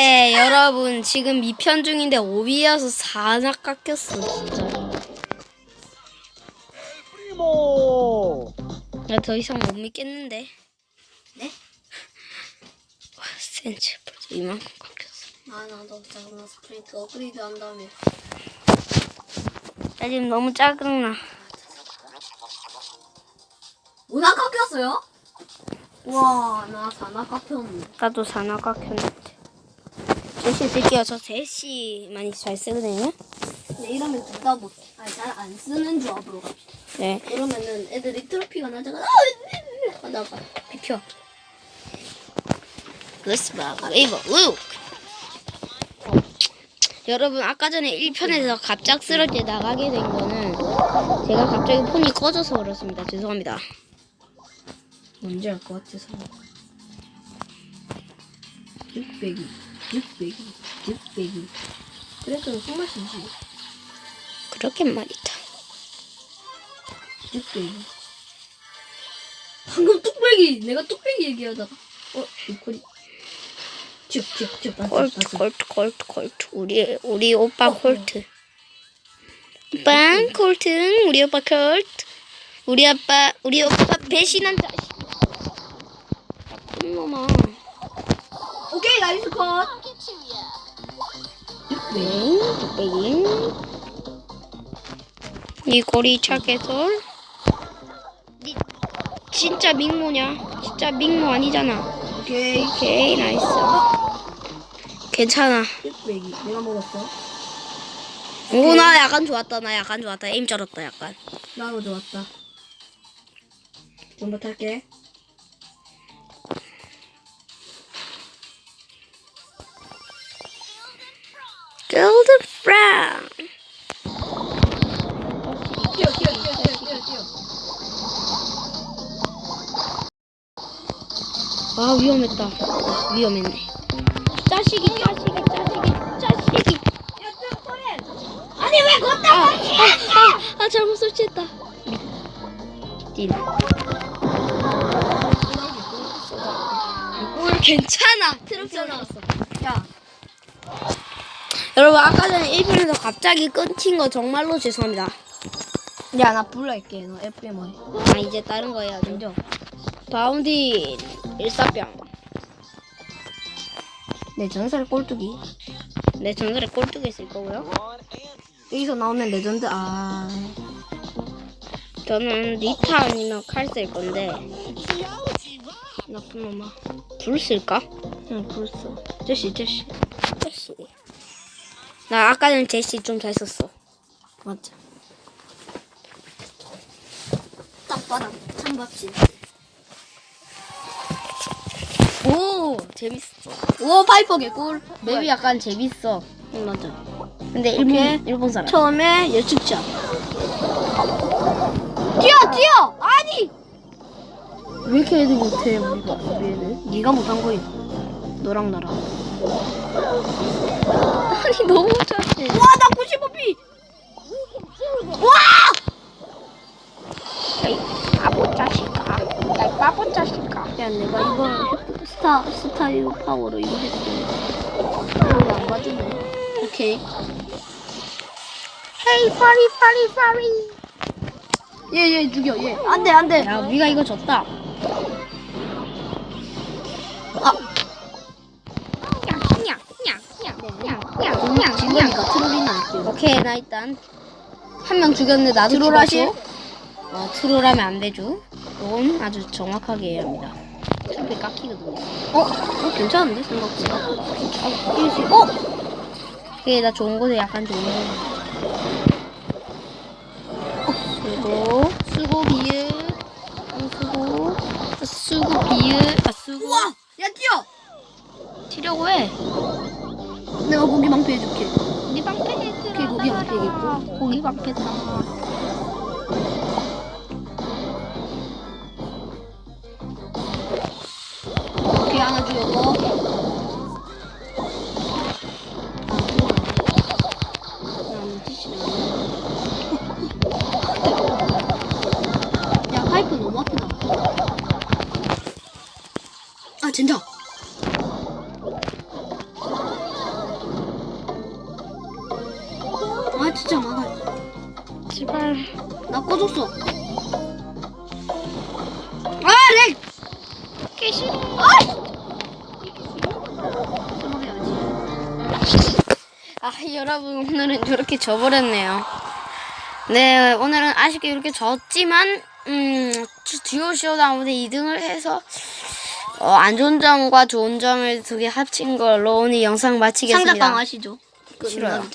네, 여러분 지금 미편 중인데 5위여서 4나 깎였어 진짜. 프리모. 나더 이상 못 믿겠는데. 네? 와, 센치 벌써 이만큼 깎였어. 아 나도 잠깐만 스프린트 업그레이드 한 다음에 나 지금 너무 짜증나. 오나 깎였어요? 와나 사나 깎였네 나도 4나 깎였는데. 제시 쓸게요. 저 제시 많이 잘 쓰거든요. 근데 이러면 둘다 못, 아니 잘안 쓰는 조합으로 갑시다 네. 그러면은 애들이 트로피가 나다가 아, 하다가 비켜 그스바 웨이버 룩. 여러분 아까 전에 1편에서 갑작스럽게 나가게 된 거는 제가 갑자기 폰이 꺼져서 그렇습니다. 죄송합니다. 뭔지 알 것 같아서 600이 600이 600이 그래도 손맛이지 그렇게 말이다. 600이 방금 뚝배기 내가 뚝배기 얘기하다가 어? 목걸이 쭉쭉쭉 콜트 콜트 콜트 콜트 우리 우리 오빠 콜트. 오빠 콜트 우리 오빠 콜트 우리 아빠 우리 오빠 배신한 자식. 나쁜 놈아. 오케이 나이스 컷 네, 뚝배기. 이 고리. 니 진짜 민모냐? 진짜 민모 아니잖아. 오케이 오케이 나이스. 괜찮아. 600이 내가 먹었어 오 나 약간 좋았다. 나 약간 좋았다. 에임 쩔었다 약간. 나도 좋았다 좀더 탈게 아 위험했다. 위험했네. 자식이 자식이 자식이 자식이. 아니 왜 걷다 아, 아, 아, 아 잘못 설치했다. 딘. 올 괜찮아. 트럭 나왔어. 야 여러분 아까 전에 1편에서 갑자기 끊긴 거 정말로 죄송합니다. 야, 나 불러할게. 너 FM 해. 아 이제 다른 거 해야죠. 인정. 바운디 일사병. 내 전설 꼴뚜기. 내 전설에 꼴뚜기 있을 거고요. 여기서 나오면 레전드. 아. 저는 리타 아니면 칼 쓸 건데 나쁜 놈아 불 쓸까? 응, 벌써. 제시, 제시. 제시 나 아까 는 제시 좀 잘 썼어 맞자. 땅바닥 창밥실. 오 재밌어 오, 파이퍼 개꿀. 맵이 약간 재밌어 응, 맞아. 근데. 일본 일본 사람 처음에 예측자. 뛰어, 뛰어! 아니! 왜 이렇게 애들 못해 우리가 우리 애들 네가 못한 거임. 너랑 나랑. 아니 너무 잘해 와, 나 95피! 야이 바보 자식아 야이 바보 자식아 야, 내가 이거 스타, 스타일 파워로 이거 했더니. 이거 안 봐주네. 오케이 헤이 파리 파리 파리 얘, 얘 죽여, 얘. 안 돼, 안 돼. 야 우리가 이거 졌다 아, 냥냥냥냥냥냥냥 진 거니까 트롤이나 할게요. 오케이 나 일단 한 명 죽였는데 나도 트롤 하실? 죽었어. 어 트롤하면 안 되죠. 이건 아주 정확하게 해야 합니다. 트롤이 깎이거든요. 어? 어, 괜찮은데, 생각보다. 아, 일시, 어? 오케이 나 좋은 곳에 약간 좋은 곳. 수고 수고 비읍 음, 수고 수고 비읍 아 수고 우와! 야, 뛰어! 치려고 해. 내가 고기 방패 해줄게. 네 방패 오케이, 고기 방패 해겠고. 고기 방패다. 사랑을 주려고. 야 파이프 너무 아프다. 아 진짜 아 진짜 막아. 제발. 나 꺼졌어. 아렉! 개시. 아! 아 여러분 오늘은 이렇게 져버렸네요. 네 오늘은 아쉽게 이렇게 졌지만 음 듀오 쇼다운에 2등을 해서 어, 안 좋은 점과 좋은 점을 두 개 합친 걸로 오늘 영상 마치겠습니다. 상자깡 아시죠? 싫어요.